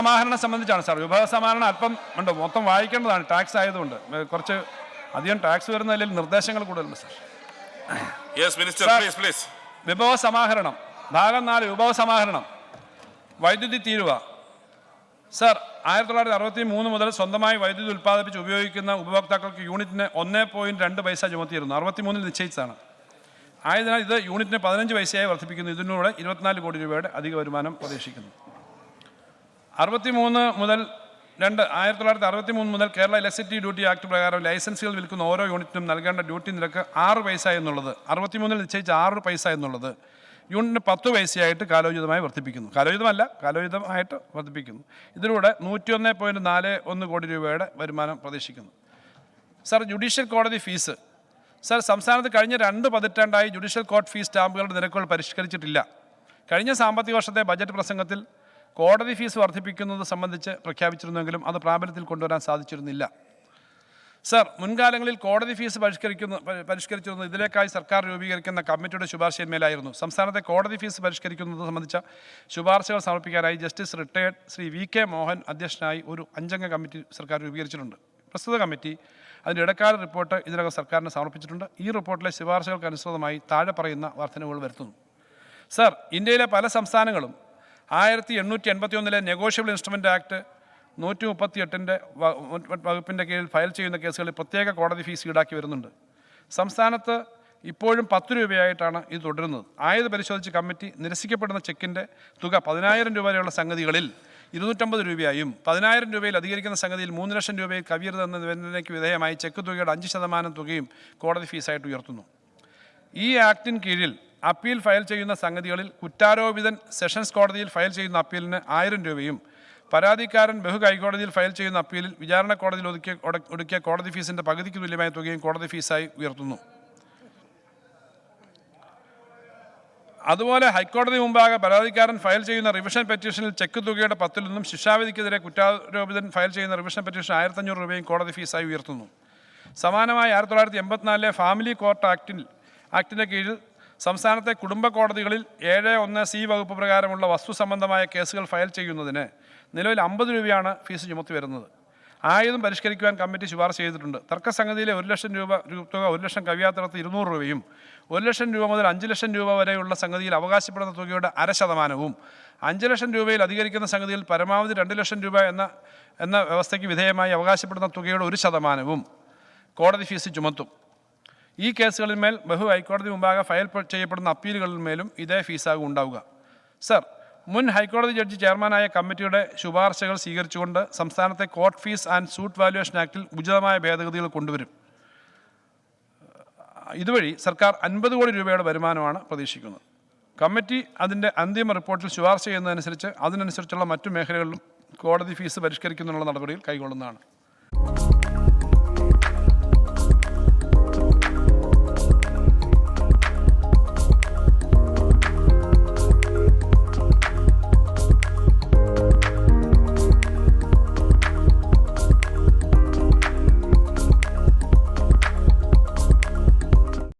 സമാഹരണം സംബന്ധിച്ചാണ് സാർ. വിഭവ സമാഹരണം അല്പം ഉണ്ട്? മൊത്തം വായിക്കേണ്ടതാണ്. ടാക്സ് ആയതുകൊണ്ട്. കുറച്ച് അധികം ടാക്സ് വരുന്നതിൽ നിർദ്ദേശങ്ങൾ കൂടുതലുണ്ട് സാർ. വിഭവ സമാഹരണം. ഭാഗം നാല് വിഭവ സമാഹരണം. വൈദ്യുതി തീരുവ. സർ ആയിരത്തി തൊള്ളായിരത്തി അറുപത്തി മൂന്ന് മുതൽ സ്വന്തമായി വൈദ്യുതി ഉൽപ്പാദിപ്പിച്ച് ഉപയോഗിക്കുന്ന ഉപഭോക്താക്കൾക്ക് യൂണിറ്റിന് ഒന്ന് പോയിന്റ് രണ്ട് പൈസ ചുമത്തിയിരുന്നു. അറുപത്തി മൂന്നിൽ നിശ്ചയിച്ചതാണ്. ആയതിനാൽ ഇത് യൂണിറ്റിന് പതിനഞ്ച് പൈസയായി വർദ്ധിപ്പിക്കുന്നു. ഇതിലൂടെ ഇരുപത്തിനാല് കോടി രൂപയുടെ അധിക വരുമാനം പ്രതീക്ഷിക്കുന്നു. അറുപത്തി മൂന്ന് മുതൽ രണ്ട് ആയിരത്തി തൊള്ളായിരത്തി അറുപത്തി മൂന്ന് മുതൽ കേരള ഇലക്ട്രിസിറ്റി ഡ്യൂട്ടി ആക്ട് പ്രകാരം ലൈസൻസുകൾ വിൽക്കുന്ന ഓരോ യൂണിറ്റിനും നൽകേണ്ട ഡ്യൂട്ടി നിരക്ക് ആറ് പൈസ എന്നുള്ളത് അറുപത്തിമൂന്നിൽ നിശ്ചയിച്ച ആറ് പൈസ എന്നുള്ളത് യൂണിറ്റിന് പത്ത് പൈസയായിട്ട് കാലോചിതമായി വർദ്ധിപ്പിക്കുന്നു. കാലോചിതമല്ല കാലോചിതമായിട്ട് വർദ്ധിപ്പിക്കുന്നു. ഇതിലൂടെ നൂറ്റിയൊന്ന് പോയിന്റ് നാല് ഒന്ന് കോടി രൂപയുടെ വരുമാനം പ്രതീക്ഷിക്കുന്നു. സർ ജുഡീഷ്യൽ കോടതി ഫീസ്. സർ സംസ്ഥാനത്ത് കഴിഞ്ഞ രണ്ട് പതിറ്റാണ്ടായി ജുഡീഷ്യൽ കോർട്ട് ഫീസ് സ്റ്റാമ്പുകളുടെ നിരക്കുകൾ പരിഷ്കരിച്ചിട്ടില്ല. കഴിഞ്ഞ സാമ്പത്തിക വർഷത്തെ ബജറ്റ് പ്രസംഗത്തിൽ കോടതി ഫീസ് വർദ്ധിപ്പിക്കുന്നത് സംബന്ധിച്ച് പ്രഖ്യാപിച്ചിരുന്നെങ്കിലും അത് പ്രാബല്യത്തിൽ കൊണ്ടുവരാൻ സാധിച്ചിരുന്നില്ല. സർ മുൻകാലങ്ങളിൽ കോടതി ഫീസ് പരിഷ്കരിക്കുന്ന പരി- പരിഷ്കരിച്ചിരുന്നത് ഇതിലേക്കായി സർക്കാർ രൂപീകരിക്കുന്ന കമ്മിറ്റിയുടെ ശുപാർശയിന്മേലായിരുന്നു സംസ്ഥാനത്തെ കോടതി ഫീസ് പരിഷ്കരിക്കുന്നത് സംബന്ധിച്ച ശുപാർശകൾ സമർപ്പിക്കാനായി justice retired Shri V K Mohan അധ്യക്ഷനായി ഒരു അഞ്ചംഗ കമ്മിറ്റി സർക്കാർ രൂപീകരിച്ചിട്ടുണ്ട്. പ്രസ്തുത കമ്മിറ്റി അതിന്റെ ഇടക്കാല റിപ്പോർട്ട് ഇതിനകം സർക്കാരിന് സമർപ്പിച്ചിട്ടുണ്ട്. ഈ റിപ്പോർട്ടിലെ ശുപാർശകൾക്ക് അനുസൃതമായി താഴെ പറയുന്ന വർധനവുകൾ വരുത്തുന്നു. സർ ഇന്ത്യയിലെ പല സംസ്ഥാനങ്ങളും ആയിരത്തി എണ്ണൂറ്റി എൺപത്തി ഒന്നിലെ നെഗോഷ്യബിൾ ഇൻസ്ട്രുമെന്റ് ആക്ട് നൂറ്റി മുപ്പത്തി എട്ടിന്റെ വകുപ്പിന്റെ കീഴിൽ ഫയൽ ചെയ്യുന്ന കേസുകളിൽ പ്രത്യേക കോടതി ഫീസ് ഈടാക്കി വരുന്നുണ്ട്. സംസ്ഥാനത്ത് ഇപ്പോഴും പത്ത് രൂപയായിട്ടാണ് ഇത് തുടരുന്നത്. ആയത് പരിശോധിച്ച് കമ്മിറ്റി നിരസിക്കപ്പെടുന്ന ചെക്കിന്റെ തുക പതിനായിരം രൂപ വരെയുള്ള സംഗതികളിൽ ഇരുന്നൂറ്റമ്പത് രൂപയായും പതിനായിരം രൂപയിൽ അധികരിക്കുന്ന സംഗതിയിൽ മൂന്ന് ലക്ഷം രൂപയിൽ കവിയരുതെന്ന നിബന്ധനയ്ക്ക് വിധേയമായി ചെക്ക് തുകയുടെ അഞ്ച് ശതമാനം തുകയും കോടതി ഫീസായിട്ട് ഉയർത്തുന്നു. ഈ ആക്ടിന് കീഴിൽ അപ്പീൽ ഫയൽ ചെയ്യുന്ന സംഗതികളിൽ കുറ്റാരോപിതൻ സെഷൻസ് കോടതിയിൽ ഫയൽ ചെയ്യുന്ന അപ്പീലിന് ആയിരം രൂപയും പരാതിക്കാരൻ ബഹു ഹൈക്കോടതിയിൽ ഫയൽ ചെയ്യുന്ന അപ്പീലിൽ വിചാരണ കോടതിയിൽ ഒതുക്കിയ ഒടുക്കിയ കോടതി ഫീസിന്റെ പകുതിക്ക് തുല്യമായ തുകയും കോടതി ഫീസായി ഉയർത്തുന്നു. അതുപോലെ ഹൈക്കോടതി മുമ്പാകെ പരാതിക്കാരൻ ഫയൽ ചെയ്യുന്ന റിവിഷൻ പെറ്റീഷനിൽ ചെക്ക് തുകയുടെ പത്തിൽ നിന്നും ശിക്ഷാവിധിക്കെതിരെ കുറ്റാരോപിതൻ ഫയൽ ചെയ്യുന്ന റിവിഷൻ പെറ്റീഷൻ ആയിരത്തഞ്ഞൂറ് രൂപയും കോടതി ഫീസായി ഉയർത്തുന്നു. സമാനമായി ആയിരത്തി തൊള്ളായിരത്തി എൺപത്തിനാലിലെ ഫാമിലി കോർട്ട് ആക്ടിൽ ആക്ടിന്റെ കീഴിൽ സംസ്ഥാനത്തെ കുടുംബ കോടതികളിൽ ഏഴ് ഒന്ന് സി വകുപ്പ് പ്രകാരമുള്ള വസ്തു സംബന്ധമായ കേസുകൾ ഫയൽ ചെയ്യുന്നതിന് നിലവിൽ അമ്പത് രൂപയാണ് ഫീസ് ചുമത്തി വരുന്നത്. ആയതും പരിഷ്കരിക്കുവാൻ കമ്മിറ്റി ശുപാർശ ചെയ്തിട്ടുണ്ട്. തർക്കസംഗതിയിലെ ഒരു ലക്ഷം രൂപ തുക ഒരു ലക്ഷം കവിയാത്തടത്ത് ഇരുന്നൂറ് രൂപയും ഒരു ലക്ഷം രൂപ മുതൽ അഞ്ച് ലക്ഷം രൂപ വരെയുള്ള സംഗതിയിൽ അവകാശപ്പെടുന്ന തുകയുടെ അര ശതമാനവും അഞ്ച് ലക്ഷം രൂപയിൽ അധികരിക്കുന്ന സംഗതിയിൽ പരമാവധി രണ്ട് ലക്ഷം രൂപ എന്ന എന്ന വ്യവസ്ഥയ്ക്ക് വിധേയമായി അവകാശപ്പെടുന്ന തുകയുടെ ഒരു ശതമാനവും കോടതി ഫീസ് ചുമത്തും. ഈ കേസുകളിന്മേൽ ബഹു ഹൈക്കോടതി മുമ്പാകെ ഫയൽ ചെയ്യപ്പെടുന്ന അപ്പീലുകളിന്മേലും ഇതേ ഫീസാകും ഉണ്ടാവുക. സർ മുൻ ഹൈക്കോടതി ജഡ്ജി ചെയർമാനായ കമ്മിറ്റിയുടെ ശുപാർശകൾ സ്വീകരിച്ചുകൊണ്ട് സംസ്ഥാനത്തെ court fees and suit valuation ആക്ടിൽ ഉചിതമായ ഭേദഗതികൾ കൊണ്ടുവരും. ഇതുവഴി സർക്കാർ അൻപത് കോടി രൂപയുടെ വരുമാനമാണ് പ്രതീക്ഷിക്കുന്നത്. കമ്മിറ്റി അതിന്റെ അന്തിമ റിപ്പോർട്ടിൽ ശുപാർശ ചെയ്യുന്നതനുസരിച്ച് അതിനനുസരിച്ചുള്ള മറ്റു മേഖലകളിലും കോടതി ഫീസ് പരിഷ്കരിക്കുന്നതിനുള്ള നടപടികൾ കൈക്കൊള്ളുന്നതാണ്